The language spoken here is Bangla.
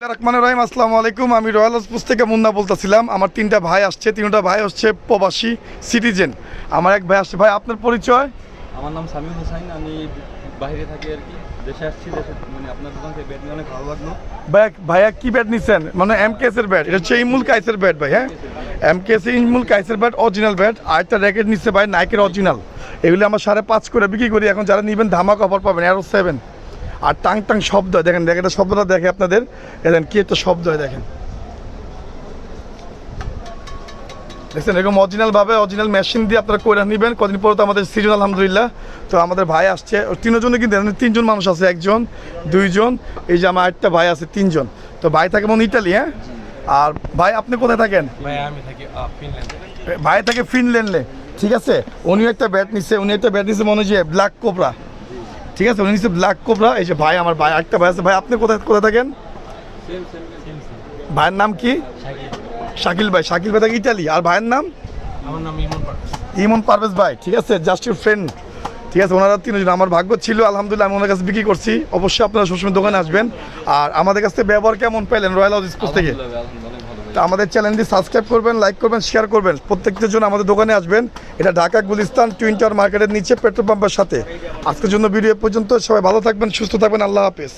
রহমান রহিম আসসালামু আলাইকুম। আমি রয়্যাল হাউস থেকে মুন্না বলতেছিলাম। আমার তিনটা ভাই আসছে। তিনটা ভাই হচ্ছে প্রবাসী সিটিজেন। আমার এক ভাই আসছে। ভাই আপনার পরিচয়? আমার নাম সামিউল হোসাইন। আমি বাইরে থাকি আর কি। দেশে আসছি দেশে মানে আপনার দোকান থেকে ব্যাট নিয়ে অনেক ভালো লাগল। ভাই ভাইয়া কি ব্যাট নিচ্ছেন মানে এম কেসের ব্যাট এটা হচ্ছে ইমুল কাইসের ব্যাট ভাই হ্যাঁ? এম কেস ইমুল কাইসের ব্যাট অরিজিনাল ব্যাট আর একটা র্যাকেট নিচ্ছে ভাই নাইকের অরিজিনাল এগুলি আমরা সাড়ে পাঁচ করে বিক্রি করি। এখন যারা নেবেন ধামাক অফার পাবেন। অ্যারো সেভেন আর টাং টাং শব্দ হয় দেখেন দেখেন শব্দটা দেখে আপনাদের দেখেন কি একটা শব্দ হয় দেখেন। দেখছেন এরকম অরিজিনাল ভাবে অরিজিনাল মেশিন দিয়ে আপনারা করে নেবেন কদিন পরে তো আমাদের সিজন আলহামদুলিল্লাহ। তো আমাদের ভাই আসছে তিনজনে কিন্তু তিনজন মানুষ আছে একজন দুইজন এই যে আমার একটা ভাই আছে তিনজন। তো ভাই থাকে মনে ইটালি হ্যাঁ? আর ভাই আপনি কোথায় থাকেন? ভাই থাকি ফিনল্যান্ডে ঠিক আছে? উনিও একটা ব্যাট নিচ্ছে উনি একটা ব্যাট নিচ্ছে মনে হয় যে ব্ল্যাক কোবরা ঠিক আছে উনি নিচ্ছে ব্ল্যাক কোবরা এই যে ভাই আমার ভাই একটা ভাই আছে ভাই আপনি কোথায় কোথায় থাকেন? ভাইয়ের নাম কি? শাকিল ভাই শাকিল ভাই থাকে ইটালি আর ভাইয়ের নাম? আমার নাম ইমন পারভেজ। ইমন পারভেজ ভাই ঠিক আছে জাস্ট ইউর ফ্রেন্ড ঠিক আছে ওনারা তিনজন আমার ভাগ্য ছিল আলহামদুলিল্লাহ আমি ওনার কাছে বিক্রি করছি। অবশ্যই আপনারা সবসময় দোকানে আসবেন। আর আমাদের কাছে ব্যবহার কেমন পেলেন রয়্যাল হাউস স্কুল থেকে? আমাদের চ্যানেলটি সাবস্ক্রাইব করবেন, লাইক করবেন শেয়ার করবেন। প্রত্যেকটার জন্য আমাদের দোকানে আসবেন। এটা ঢাকা গুলিস্তান টুইন্টার মার্কেটের নিচে পেট্রোল পাম্পের সাথে। আজকের জন্য ভিডিও পর্যন্ত। সবাই ভালো থাকবেন, সুস্থ থাকবেন। আল্লাহ হাফেজ।